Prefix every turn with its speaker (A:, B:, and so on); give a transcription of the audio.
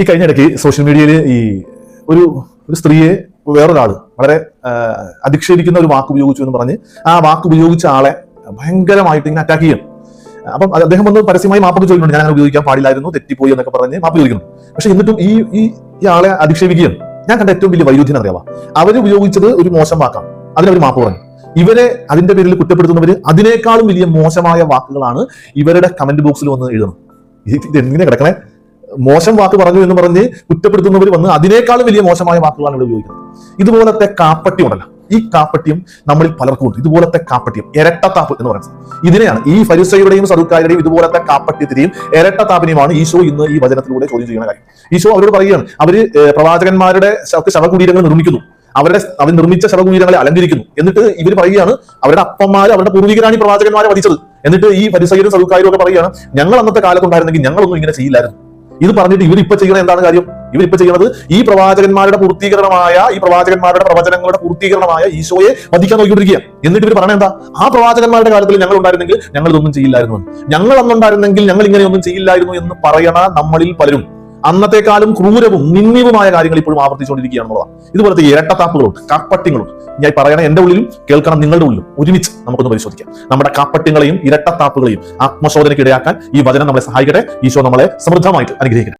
A: ഈ കഴിഞ്ഞ ഇടയ്ക്ക് സോഷ്യൽ മീഡിയയിൽ ഈ ഒരു ഒരു സ്ത്രീയെ വേറൊരാൾ വളരെ അധിക്ഷേപിക്കുന്ന ഒരു വാക്ക് ഉപയോഗിച്ചു എന്ന് പറഞ്ഞ് ആ വാക്ക് ഉപയോഗിച്ച ആളെ ഭയങ്കരമായിട്ട് ഇങ്ങനെ അറ്റാക്ക് ചെയ്യും. അപ്പം അദ്ദേഹം വന്ന് പരസ്യമായി മാപ്പൊക്കെ ചോദിക്കുന്നുണ്ട് ഞാൻ അങ്ങനെ ഉപയോഗിക്കാൻ പാടില്ലായിരുന്നു തെറ്റിപ്പോയി എന്നൊക്കെ പറഞ്ഞ് മാപ്പ് ചോദിക്കുന്നു. പക്ഷെ എന്നിട്ടും ഈ ഈ ആളെ അധിക്ഷേപിക്കുകയും ഞാൻ കണ്ട ഏറ്റവും വലിയ വൈരുദ്ധ്യം അറിയാവാ? അവർ ഉപയോഗിച്ചത് ഒരു മോശം വാക്കാണ്. അതിനവർ മാപ്പ് പറഞ്ഞു. ഇവരെ അതിന്റെ പേരിൽ കുറ്റപ്പെടുത്തുന്നവര് അതിനേക്കാളും വലിയ മോശമായ വാക്കുകളാണ് ഇവരുടെ കമന്റ് ബോക്സിൽ വന്ന് എഴുതുന്നത്. ഇത് എങ്ങനെ കിടക്കണേ? മോശം വാക്ക് പറഞ്ഞു എന്ന് പറഞ്ഞ് കുറ്റപ്പെടുത്തുന്നവർ വന്ന് അതിനേക്കാളും വലിയ മോശമായ വാക്കുകളാണ് ഇവിടെ ഉപയോഗിക്കുന്നത്. ഇതുപോലത്തെ കാപ്പട്ടി ഉണ്ടല്ലോ. ഈ കാപ്പട്ടിയും നമ്മളിൽ പലർക്കും ഉണ്ട്. ഇതുപോലത്തെ കാപ്പട്ടിയും ഇരട്ടത്താപ്പ് എന്ന് പറയുന്നത് ഇതിനെയാണ് ഈ ഫരിസയുടെയും സദുക്കാരുടെയും ഇതുപോലത്തെ കാപ്പട്ടിയത്തിനെയും ഇരട്ടത്താപ്പിനെയുമാണ് ഈശോ ഇന്ന് ഈ വചനത്തിലൂടെ ചോദ്യം ചെയ്യുന്ന കാര്യം. ഈശോ അവരോട് പറയുകയാണ് അവർ പ്രവാചകന്മാരുടെ ശവ- ശവകുടീരങ്ങൾ നിർമ്മിക്കുന്നു. അവരുടെ അവർ നിർമ്മിച്ച ശവകുടീരങ്ങളെ അലങ്കരിക്കുന്നു. എന്നിട്ട് ഇവർ പറയുകയാണ് അവരുടെ അപ്പന്മാര് അവരുടെ പൂർവികരാണ് ഈ പ്രവാചകന്മാരെ വധിച്ചത്. എന്നിട്ട് ഈ പരിസരം സദുക്കാരും ഒക്കെ പറയുകയാണ് ഞങ്ങൾ അന്നത്തെ കാലത്തുണ്ടായിരുന്നെങ്കിൽ ഞങ്ങളൊന്നും ഇങ്ങനെ ചെയ്യില്ലായിരുന്നു. ഇത് പറഞ്ഞിട്ട് ഇവർ ഇപ്പൊ ചെയ്യണ എന്താണ് കാര്യം? ഇവർ ഇപ്പൊ ചെയ്യുന്നത് ഈ പ്രവാചകന്മാരുടെ പൂർത്തീകരണമായ ഈ പ്രവാചകന്മാരുടെ പ്രവചനങ്ങളുടെ പൂർത്തീകരണമായ ഈശോയെ വധിക്കാൻ നോക്കിക്കൊണ്ടിരിക്കുക എന്നിട്ട് ഇവർ പറയണ എന്താ? ആ പ്രവാചകന്മാരുടെ കാലത്തിൽ ഞങ്ങൾ ഉണ്ടായിരുന്നെങ്കിൽ ഞങ്ങൾ ഇതൊന്നും ചെയ്യില്ലായിരുന്നു. ഞങ്ങൾ അന്നുണ്ടായിരുന്നെങ്കിൽ ഞങ്ങൾ ഇങ്ങനെയൊന്നും ചെയ്യില്ലായിരുന്നു എന്ന് പറയണ നമ്മളിൽ പലരും. അന്നത്തെക്കാളും ക്രൂരവും നിന്ദ്യവുമായ കാര്യങ്ങൾ ഇപ്പോഴും ആവർത്തിച്ചുകൊണ്ടിരിക്കുകയാണെന്നുള്ളതാണ് ഇതുപോലത്തെ ഇരട്ടത്താപ്പുകളുണ്ട് കാപ്പട്യങ്ങളുണ്ട് ഞാൻ പറയണ എന്റെ ഉള്ളിലും കേൾക്കണം നിങ്ങളുടെ ഉള്ളിലും. ഒരുമിച്ച് നമുക്കൊന്ന് പരിശോധിക്കാം. നമ്മുടെ കാപ്പട്യങ്ങളെയും ഇരട്ടത്താപ്പുകളെയും ആത്മശോധനയ്ക്ക് ഇടയാക്കാൻ ഈ വചനം നമ്മളെ സഹായിക്കട്ടെ. ഈശോ നമ്മളെ സമൃദ്ധമായിട്ട് അനുഗ്രഹിക്കട്ടെ.